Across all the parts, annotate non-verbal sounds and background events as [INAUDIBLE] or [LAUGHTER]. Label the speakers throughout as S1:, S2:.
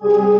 S1: Thank [LAUGHS] you.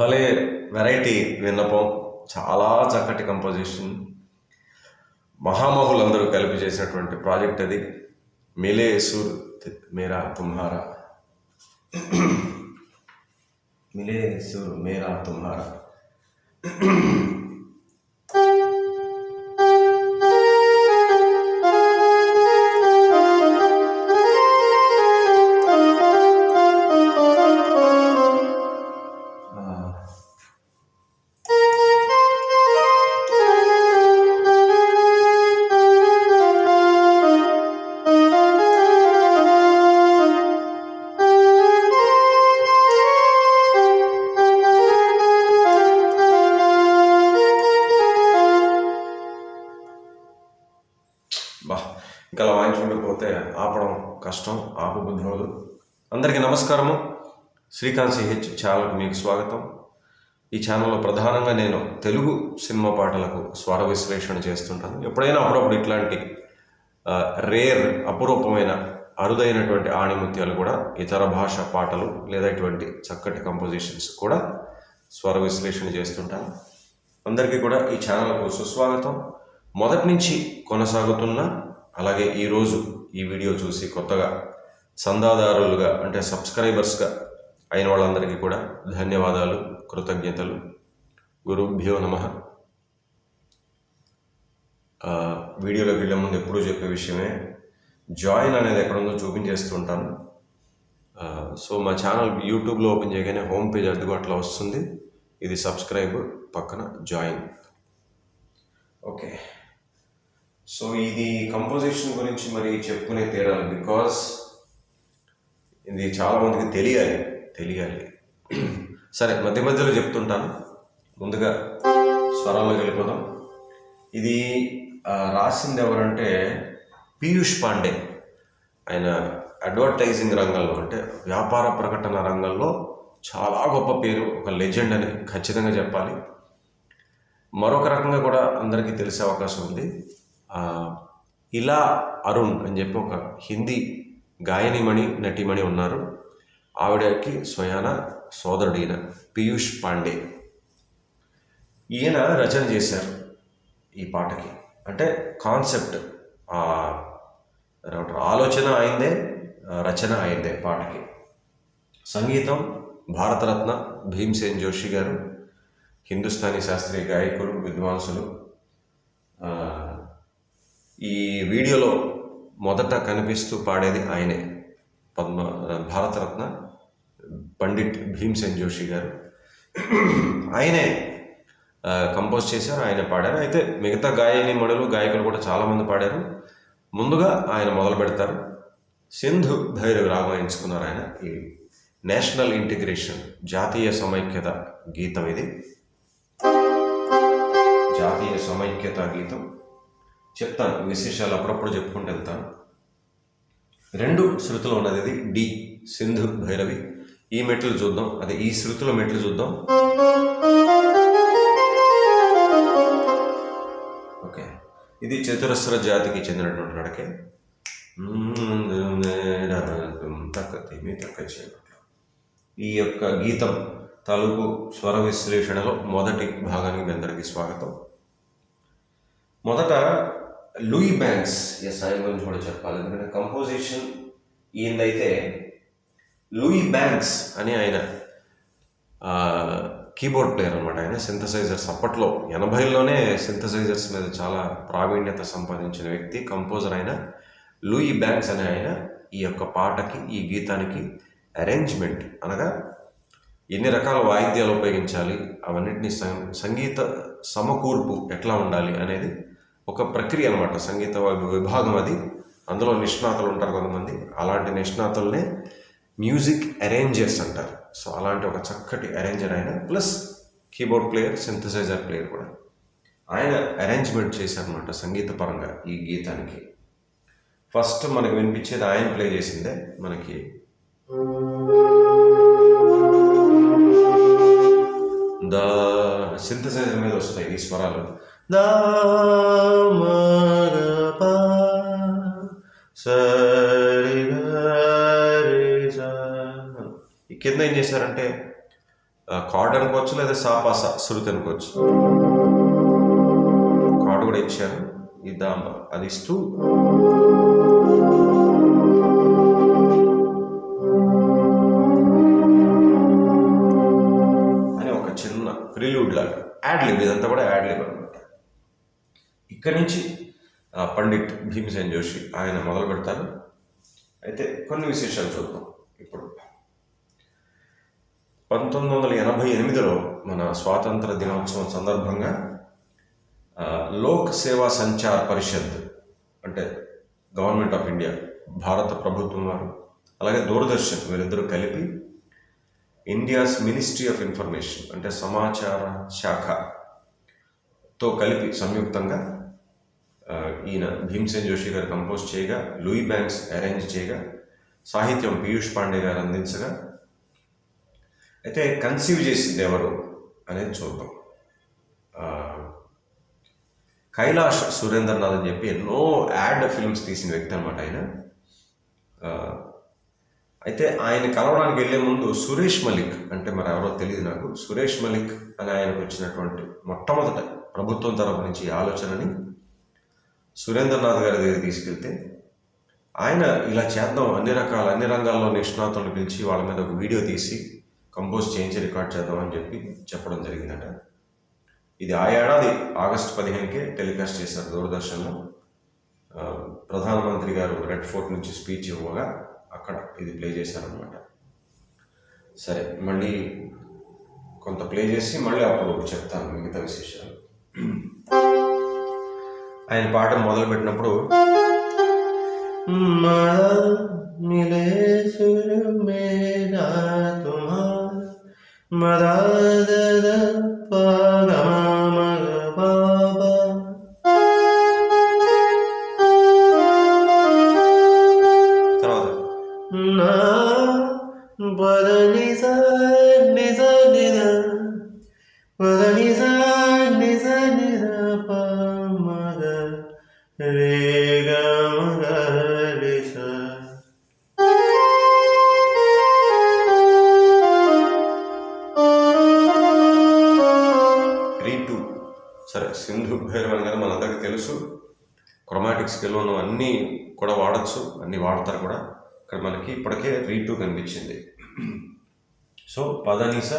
S1: భలే variety విన్నపం చాలా చక్కటి కంపోజిషన్ మహామహులందరూ కలిపి చేసినటువంటి ప్రాజెక్ట్ అది. మిలే సూర్ మేరా తుమ్హారా మిలే సూర్ మేరా తుమ్హారా శ్రీకాంత్ సిహెచ్ ఛానల్కి మీకు స్వాగతం. ఈ ఛానల్లో ప్రధానంగా నేను తెలుగు సినిమా పాటలకు స్వర విశ్లేషణ చేస్తుంటాను. ఎప్పుడైనా అప్పుడప్పుడు ఇట్లాంటి రేర్ అపురూపమైన అరుదైనటువంటి ఆణిముత్యాలు కూడా ఇతర భాష పాటలు లేదా ఇటువంటి చక్కటి కంపోజిషన్స్ కూడా స్వర విశ్లేషణ చేస్తుంటాను. అందరికీ కూడా ఈ ఛానల్కు సుస్వాగతం. మొదటి నుంచి కొనసాగుతున్న అలాగే ఈరోజు ఈ వీడియో చూసి కొత్తగా చందాదారులుగా అంటే సబ్స్క్రైబర్స్గా అయిన వాళ్ళందరికీ కూడా ధన్యవాదాలు కృతజ్ఞతలు. గురుభ్యో నమ. వీడియోలోకి వెళ్ళే ముందు ఎప్పుడూ చెప్పే విషయమే జాయిన్ అనేది ఎక్కడుందో చూపించేస్తుంటాను ఆ, సో మా ఛానల్ యూట్యూబ్లో ఓపెన్ చేయగానే హోమ్ పేజ్ అదిగో అట్లా వస్తుంది. ఇది సబ్స్క్రైబ్ పక్కన జాయిన్. ఓకే. సో ఇది కంపోజిషన్ గురించి మరి చెప్పుకునే తేడా బికాస్ ఇది చాలా మందికి తెలియాలి. తెలియాలి. సరే మధ్య మధ్యలో చెప్తుంటాను. ముందుగా స్వరాల్లోకి వెళ్ళిపోదాం. ఇది రాసింది ఎవరంటే పీయూష్ పాండే. ఆయన అడ్వర్టైజింగ్ రంగంలో అంటే వ్యాపార ప్రకటన రంగంలో చాలా గొప్ప పేరు ఒక లెజెండ్ అని ఖచ్చితంగా చెప్పాలి. మరొక రకంగా కూడా అందరికీ తెలిసే అవకాశం ఉంది. ఇలా అరుణ్ అని చెప్పి ఒక హిందీ గాయనిమణి నటిమణి ఉన్నారు. ఆవిడకి స్వయాన సోదరుడు ఈయన పీయూష్ పాండే. ఈయన రచన చేశారు ఈ పాటకి. అంటే కాన్సెప్ట్ ఆలోచన అయిందే రచన అయిందే పాటకి. సంగీతం భారతరత్న భీమ్సేన్ జోషి గారు హిందుస్థానీ శాస్త్రీయ గాయకులు విద్వాంసులు. ఈ వీడియోలో మొదట కనిపిస్తూ పాడేది ఆయనే. పద్మ భారతరత్న పండిట్ భీమ్సేన్ జోషి గారు. ఆయనే కంపోజ్ చేశారు ఆయన పాడారు. అయితే మిగతా గాయని మణులు గాయకులు కూడా చాలామంది పాడారు. ముందుగా ఆయన మొదలు పెడతారు. సింధు భైరవి రాగం ఎంచుకున్నారు ఆయన. ఈ నేషనల్ ఇంటిగ్రేషన్ జాతీయ సమైక్యత గీతం ఇది. జాతీయ సమైక్యత గీతం. చెప్తాను విశేషాలు అప్పుడప్పుడు చెప్పుకుంటూ వెళ్తాను. రెండు శృతులు ఉన్నది ఇది. డి. సింధు భైరవి. ఈ మెట్లు చూద్దాం. అదే ఈ శృతుల మెట్లు చూద్దాం. ఓకే. ఇది చతురస్ర జాతికి చెందినటువంటి నడకే. తక్కతిమి తక్క ఈ యొక్క గీతం తలుపు స్వర విశ్లేషణలో మొదటి భాగానికి మీ అందరికీ స్వాగతం. మొదట లూయి బ్యాంక్స్ ఎస్ ఆయన గురించి కూడా చెప్పాలి. ఎందుకంటే కంపోజిషన్ ఈయనైతే లూయి బ్యాంక్స్ అని ఆయన కీబోర్డ్ ప్లేయర్ అనమాట ఆయన సింథసైజర్స్ అప్పట్లో ఎనభైలోనే సింథసైజర్స్ మీద చాలా ప్రావీణ్యత సంపాదించిన వ్యక్తి కంపోజర్ అయిన లూయి బ్యాంక్స్ అనే ఆయన ఈ యొక్క పాటకి ఈ గీతానికి అరేంజ్మెంట్ అనగా ఎన్ని రకాల వాయిద్యాలు ఉపయోగించాలి అవన్నిటిని సం- సంగీత సమకూర్పు ఎట్లా ఉండాలి అనేది ఒక ప్రక్రియ అనమాట సంగీత విభాగం అది. అందులో నిష్ణాతులు ఉంటారు కొంతమంది. అలాంటి నిష్ణాతుల్నే మ్యూజిక్ అరేంజర్స్ అంటారు. సో అలాంటి ఒక చక్కటి అరేంజర్ ఆయన plus keyboard player synthesiser player కూడా. ఆయన అరేంజ్మెంట్ చేశారనమాట సంగీత పరంగా ఈ గీతానికి. ఫస్ట్ మనకు వినిపించేది ఆయన ప్లే చేసిందే మనకి. ద సింథసైజర్ మీద వస్తాయి ఈ స్వరాలు. దా స కింద ఏం చేశారంటే కార్డ్ అనుకోవచ్చు లేదా సాపాస శృతి అనుకోవచ్చు. కార్డు కూడా ఇచ్చారు. ఈ అది ఇస్తూ. అని ఒక చిన్న ప్రిల్యూడ్ లాగా. యాడ్ లిబ్ ఇదంతా కూడా యాడ్ లిబ్ అనమాట ఇక్కడి నుంచి పండిట్ భీమసేన్ జోషి ఆయన మొదలు పెడతారు అయితే కొన్ని విశేషాలు చూద్దాం. ఇప్పుడు పంతొమ్మిది వందల ఎనభై ఎనిమిదిలో మన స్వాతంత్ర దినోత్సవం సందర్భంగా లోక్ సేవా సంచార్ పరిషత్ అంటే గవర్నమెంట్ ఆఫ్ ఇండియా భారత ప్రభుత్వం వారు అలాగే దూరదర్శన్ వీరిద్దరూ కలిపి ఇండియాస్ మినిస్ట్రీ ఆఫ్ ఇన్ఫర్మేషన్ అంటే సమాచార శాఖతో కలిపి సంయుక్తంగా ఈయన భీమ్సేన్ జోషి గారు కంపోజ్ చేయగా లూయి బ్యాంక్స్ అరేంజ్ చేయగా సాహిత్యం పీయూష్ పాండే గారు అందించగా అయితే కన్సీవ్ చేసింది ఎవరు అనేది చూద్దాం. కైలాష్ సురేంద్రనాథ్ అని చెప్పి ఎన్నో యాడ్ ఫిల్మ్స్ తీసిన వ్యక్తి అనమాట ఆయన. అయితే ఆయన కలవడానికి వెళ్ళే ముందు సురేష్ మలిక్ అంటే మరి ఎవరో తెలియదు నాకు. సురేష్ మలిక్ అని ఆయనకు వచ్చినటువంటి మొట్టమొదట ప్రభుత్వం తరపు నుంచి ఈ ఆలోచనని సురేంద్రనాథ్ గారి దగ్గర తీసుకెళ్తే ఆయన ఇలా చేద్దాం అన్ని రకాల అన్ని రంగాల్లో నిష్ణాతులు పిలిచి వాళ్ళ మీద ఒక వీడియో తీసి కంపోజ్ చేయించి రికార్డ్ చేద్దామని చెప్పి చెప్పడం జరిగిందట. ఇది ఆ ఏడాది ఆగస్ట్ పదిహేనుకే టెలికాస్ట్ చేశారు దూరదర్శన్లో. ప్రధానమంత్రి గారు రెడ్ ఫోర్ట్ నుంచి స్పీచ్ ఇవ్వగా అక్కడ ఇది ప్లే చేశారనమాట సరే మళ్ళీ కొంత ప్లే చేసి మళ్ళీ అప్పుడు చెప్తాను మిగతా విశేషాలు. ఆయన పాట మొదలు పెట్టినప్పుడు మిలే సుర్ మదాద పగమ బాబా తర్వాత. నా బదని సా నిజ నిజ వాడతారు కూడా. ఇక్కడ మనకి ఇప్పటికే రీ టూ కనిపించింది. సో పదనీస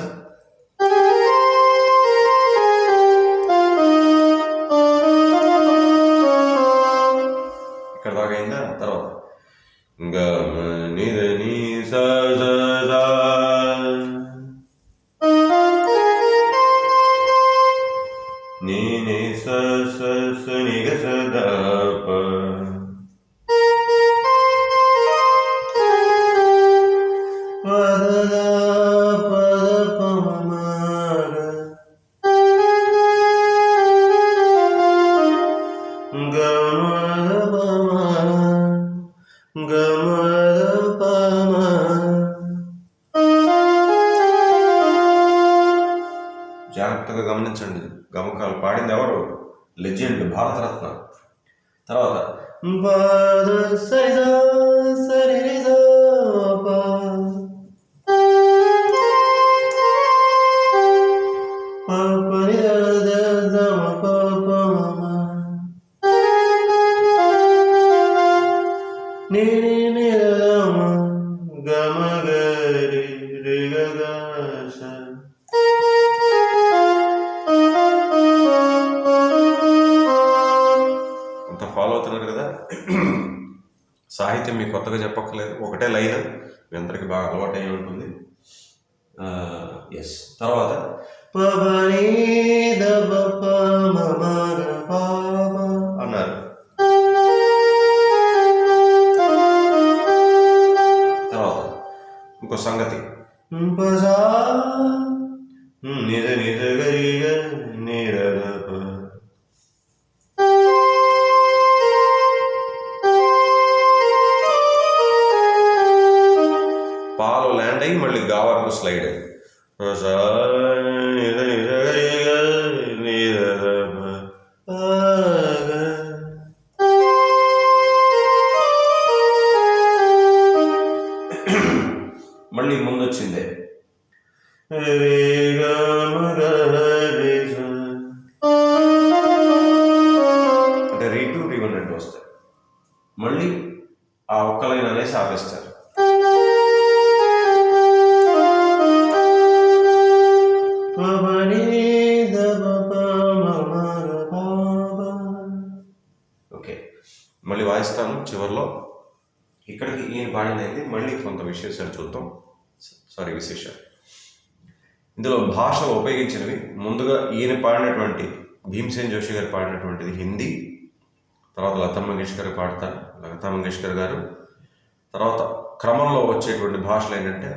S1: జాగ్రత్తగా గమనించండి. గమకాలు పాడింది ఎవరు? లెజెండ్ భారతరత్న. తర్వాత అంత ఫాలో అవుతున్నారు కదా? సాహిత్యం మీకు కొత్తగా చెప్పక్కర్లేదు. ఒకటే లైన్ మీ అందరికి బాగా అలవాటు అయి ఉంటుంది. ఎస్ తర్వాత అన్నారు. 嗯，你的，你的。మళ్ళీ ఆ ఒక్క లైన్ అనేసి ఆపేస్తారు ఓకే. మళ్ళీ వాయిస్తాను చివరిలో. ఇక్కడికి ఈయన పాడినైతే మళ్ళీ కొంత విశేషాలు చూద్దాం. సారీ విశేషాలు. ఇందులో భాష ఉపయోగించినవి. ముందుగా ఈయన పాడినటువంటి భీమసేన్ జోషి గారు పాడినటువంటిది హిందీ. తర్వాత లతా మంగేష్కర్ పాడతారు లతా మంగేష్కర్ గారు. తర్వాత క్రమంలో వచ్చేటువంటి భాషలు ఏంటంటే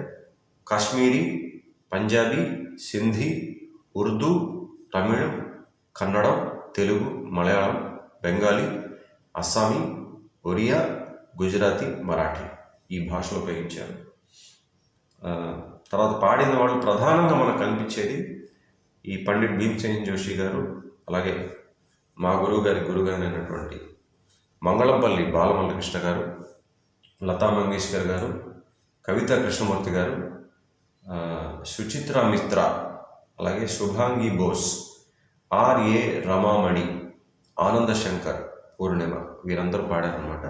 S1: కాశ్మీరీ పంజాబీ సింధీ ఉర్దూ తమిళం కన్నడం తెలుగు మలయాళం బెంగాలీ అస్సామీ ఒరియా గుజరాతీ మరాఠీ ఈ భాషలు ఉపయోగించారు. తర్వాత పాడిన వాళ్ళు ప్రధానంగా మనకు కనిపించేది ఈ పండిట్ భీమ్సేన్ జోషి గారు అలాగే మా గురువు గారి గురుగారైనటువంటి మంగళంపల్లి బాలమల్లకృష్ణ గారు లతా మంగేష్కర్ గారు కవితా కృష్ణమూర్తి గారు సుచిత్ర మిత్ర అలాగే శుభాంగి బోస్ ఆర్ఏ రమామణి ఆనంద శంకర్ పూర్ణిమ వీరందరూ పాడారనమాట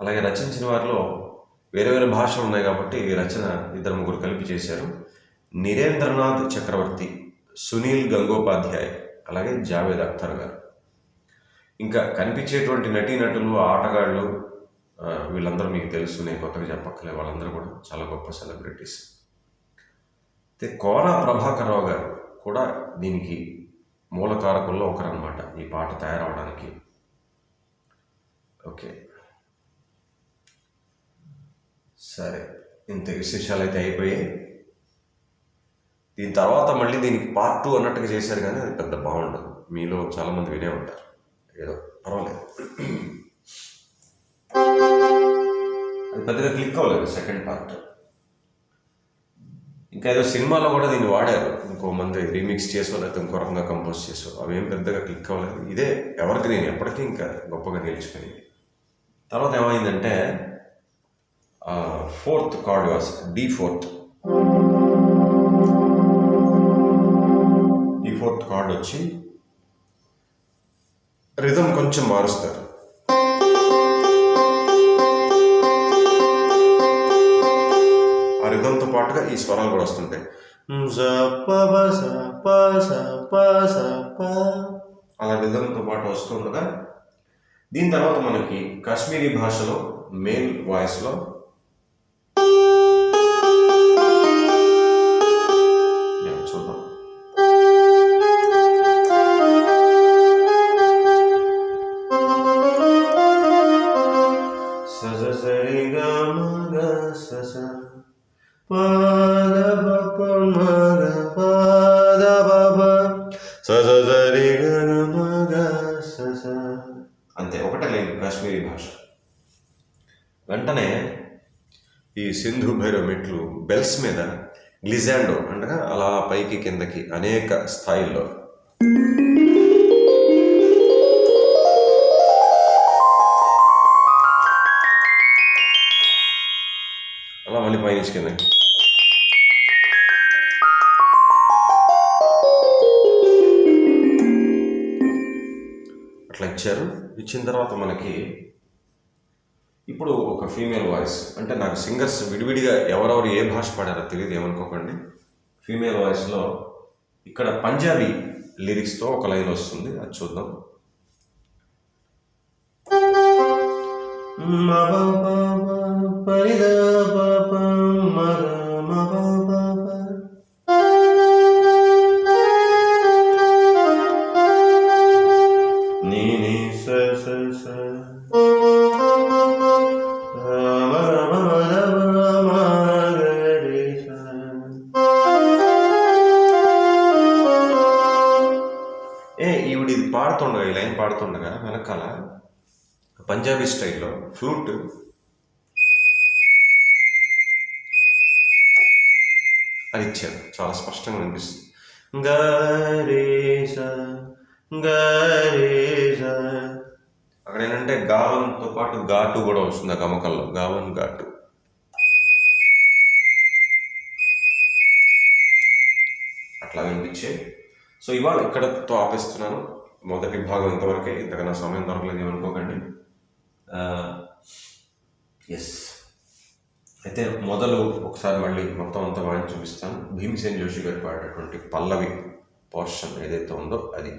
S1: అలాగే రచించిన వారిలో వేరే వేరే భాషలు ఉన్నాయి కాబట్టి ఈ రచన ఇద్దరు ముగ్గురు కలిపి చేశారు. నిరేంద్రనాథ్ చక్రవర్తి సునీల్ గంగోపాధ్యాయ్ అలాగే జావేద్ అఖ్తర్ గారు. ఇంకా కనిపించేటువంటి నటీనటులు ఆటగాళ్ళు వీళ్ళందరూ మీకు తెలుసు నేను కొత్తగా చెప్పక్కలే వాళ్ళందరూ కూడా చాలా గొప్ప సెలబ్రిటీస్. అయితే కోన ప్రభాకర్ రావు గారు కూడా దీనికి మూల కారకుల్లో ఒకరన్నమాట ఈ పాట తయారవడానికి. ఓకే. సరే ఇంత విశేషాలు అయితే అయిపోయాయి. దీని తర్వాత మళ్ళీ దీనికి పార్ట్ టూ అన్నట్టుగా చేశారు కానీ అది పెద్ద బాగుండదు. మీలో చాలామంది వినే ఉంటారు. ఏదో పర్వాలేదు. అది పెద్దగా క్లిక్ అవ్వలేదు సెకండ్ పార్ట్ ఇంకా ఏదో సినిమాలో కూడా దీన్ని వాడారు. ఇంకో మంది రీమిక్స్ చేసో లేకపోతే ఇంకో రకంగా కంపోజ్ చేసో. అవేం పెద్దగా క్లిక్ అవ్వలేదు. ఇదే ఎవరికి నేను ఎప్పటికీ ఇంకా గొప్పగా నిలిచిపోయింది. తర్వాత ఏమైందంటే fourth chord was D fourth వాళ్ళు వచ్చి రిధం కొంచెం మారుస్తారు. ఆ రిధంతో పాటుగా ఈ స్వరాలు కూడా వస్తుంటాయి. ప అలా రిధంతో పాటు వస్తుండగా దీని తర్వాత మనకి కాశ్మీరీ భాషలో మెయిన్ వాయిస్లో మెట్లు బెల్స్ మీద గ్లిజాండో అనగా అలా పైకి కిందకి అనేక స్థాయిల్లో. అలా మళ్ళీ పైనుంచి కిందకి అట్లా ఇచ్చారు. ఇచ్చిన తర్వాత మనకి ఇప్పుడు ఒక ఫీమేల్ వాయిస్ అంటే నాకు సింగర్స్ విడివిడిగా ఎవరెవరు ఏ భాష పాడారో తెలియదు ఏమనుకోకండి. ఫీమేల్ వాయిస్లో ఇక్కడ పంజాబీ లిరిక్స్తో ఒక లైన్ వస్తుంది అది చూద్దాం. మా బాబా పరిదా బాబా మగ పాడుతుండగా ఈ లైన్ పాడుతుండగా వెనకాల పంజాబీ స్టైల్లో ఫ్లూట్. అని ఇచ్చారు. చాలా స్పష్టంగా వినిపిస్తుంది. అక్కడ ఏంటంటే గావంతో పాటు ఘాటు కూడా వస్తుంది ఆ గమకల్లో గావన్ ఘాటు అట్లా వినిపించే. సో ఇవాళ ఇక్కడతో ఆపేస్తున్నాను. మొదటి భాగం ఇంతవరకే ఇంతకన్నా సమయం దొరకలేదు అనుకోకండి. ఎస్ అయితే మొదలు ఒకసారి మళ్ళీ మొత్తం అంతా వాడిని చూపిస్తాను. భీమసేన్ జోషి గారు పాడేటువంటి పల్లవి పోర్షన్ ఏదైతే ఉందో అది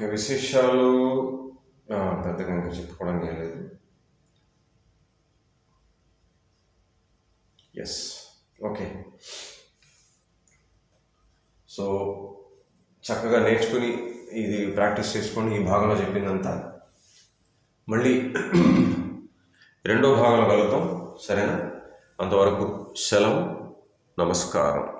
S1: ఇంకా విశేషాలు? పెద్దగా ఇంకా చెప్పుకోవడానికి ఏం లేదు. ఎస్ ఓకే సో చక్కగా నేర్చుకుని ఇది ప్రాక్టీస్ చేసుకొని ఈ భాగంలో చెప్పిందంతా. మళ్ళీ రెండో భాగంలో కలుద్దాం. సరేనా? అంతవరకు సెలవు. నమస్కారం.